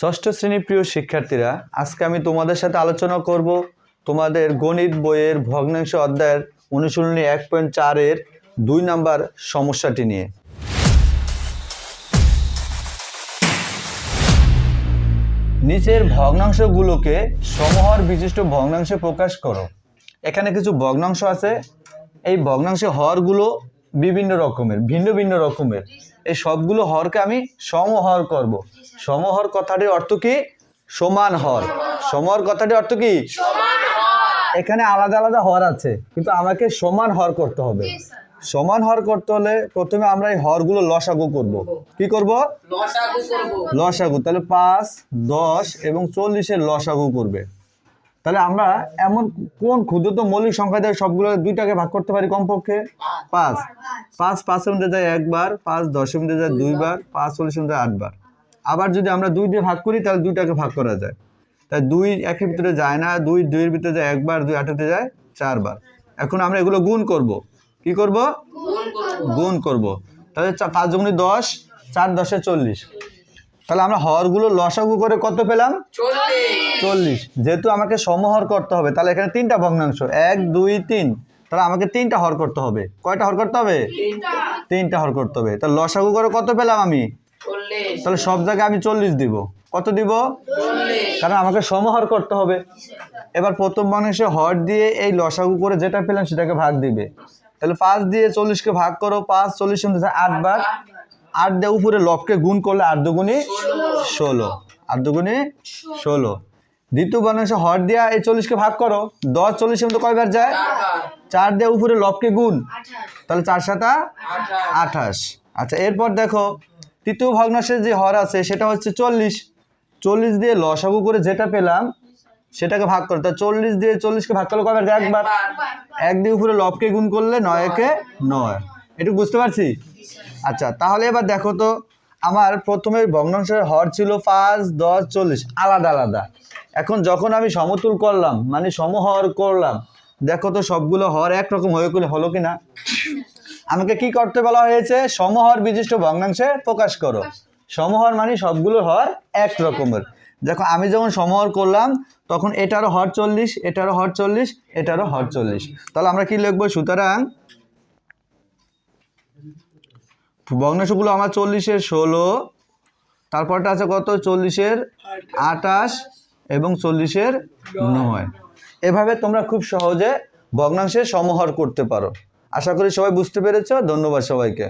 ষষ্ঠ শ্রেণির প্রিয় শিক্ষার্থীরা, আজকে আমি তোমাদের সাথে আলোচনা করব তোমাদের গণিত বইয়ের ভগ্নাংশ অধ্যায়ের অনুশীলনী এক পয়েন্ট চারের দুই নাম্বার সমস্যাটি নিয়ে। নিচের ভগ্নাংশগুলোকে সমহর বিশিষ্ট ভগ্নাংশে প্রকাশ করো। এখানে কিছু ভগ্নাংশ আছে। এই ভগ্নাংশে হরগুলো বিভিন্ন রকমের, ভিন্ন ভিন্ন রকমের। এই সবগুলো হরকে আমি সমহর করব। সমহর কথাটির অর্থ কি? সমান হর। সমহর কথাটির অর্থ কি? এখানে আলাদা আলাদা হর আছে কিন্তু আমাকে সমান হর করতে হবে। সমান হর করতে হলে প্রথমে আমরা এই হরগুলো লসাগু করব। কি করব? লসাগু তাহলে পাঁচ দশ এবং চল্লিশের লসাগু করবে। তাহলে আমরা এমন কোন ক্ষুদ্রতম মৌলিক সংখ্যা দিয়ে সবগুলো দুইটাকে ভাগ করতে পারি কমপক্ষে? পাঁচ। পাঁচ পাঁচের মধ্যে যায় একবার পাঁচ দশের মধ্যে যায় দুইবার। পাঁচ চল্লিশ মধ্যে আটবার। আবার যদি আমরা দুই দিয়ে ভাগ করি তাহলে দুইটাকে ভাগ করা যায়। তাই দুই একের ভিতরে যায় না দুই দুইয়ের ভিতরে যায় একবার দুই আঠাতে যায় চারবার। এখন আমরা এগুলো গুণ করব। কি করব? গুণ করব। তাহলে পাঁচ দুগুণে দশ চার দশে চল্লিশ। তাহলে আমরা হরগুলো লসাগু করে কত পেলাম? চল্লিশ। যেহেতু আমাকে সমহর করতে হবে তাহলে এখানে তিনটা ভগ্নাংশ। এক দুই তিন। তাহলে আমাকে তিনটা হর করতে হবে। কয়টা হর করতে হবে? তিনটা। হর করতে হবে। তাহলে লসাগু করে কত পেলাম আমি? তাহলে সব জায়গায় আমি চল্লিশ দিব। কত দিব? কারণ আমাকে সমহর করতে হবে। এবার প্রথম মানুষে হর দিয়ে এই লসাগু করে যেটা পেলাম সেটাকে ভাগ দিবে। তাহলে পাঁচ দিয়ে চল্লিশকে ভাগ করো। পাঁচ চল্লিশ আট বার আট দিয়ে উপরে লবকে গুণ করলে আট দুগুণে ষোলো। আট দুগুণে ষোলো। দ্বিতীয় মানুষে হর দিয়া এই চল্লিশকে ভাগ করো। দশ চল্লিশের মধ্যে কয়বার যায়? চার দিয়ে উপরে লবকে গুণ। তাহলে চার সাতা আঠাশ। আচ্ছা এরপর দেখো তৃতীয় ভগ্নাংশের যে হর আছে সেটা হচ্ছে চল্লিশ। চল্লিশ দিয়ে লসাগু করে যেটা পেলাম সেটাকে ভাগ করো। তা চল্লিশ দিয়ে চল্লিশকে ভাগ করলে কয়বার যায়? একবার। এক দিয়ে উপরে লবকে গুণ করলে নয়। একে নয়। একটু বুঝতে পারছি? আচ্ছা তাহলে এবার দেখো তো আমার প্রথমে ভগ্নাংশের হর ছিল পাঁচ, দশ, চল্লিশ, আলাদা আলাদা। এখন যখন আমি সমতুল করলাম মানে সমহর করলাম, দেখো তো সবগুলো হর একরকম হয়ে গেলে হলো কি না আমাকে কি করতে বলা হয়েছে? সমহর বিশিষ্ট ভগ্নাংশে প্রকাশ করো। সমহর মানে সবগুলো হর এক রকমের দেখো, আমি যখন সমহর করলাম, তখন এটারও হর চল্লিশ, এটারও হর চল্লিশ, এটারও হর চল্লিশ। তাহলে আমরা কি লিখব সুতরাং? ভগ্নাংশগুলো আমার চল্লিশের ষোলো, তারপরটা আছে কত? চল্লিশের আটাশ এবং চল্লিশের নয়। এভাবে তোমরা খুব সহজে ভগ্নাংশের সমহার করতে পারো। আশা করি সবাই বুঝতে পেরেছ। ধন্যবাদ সবাইকে।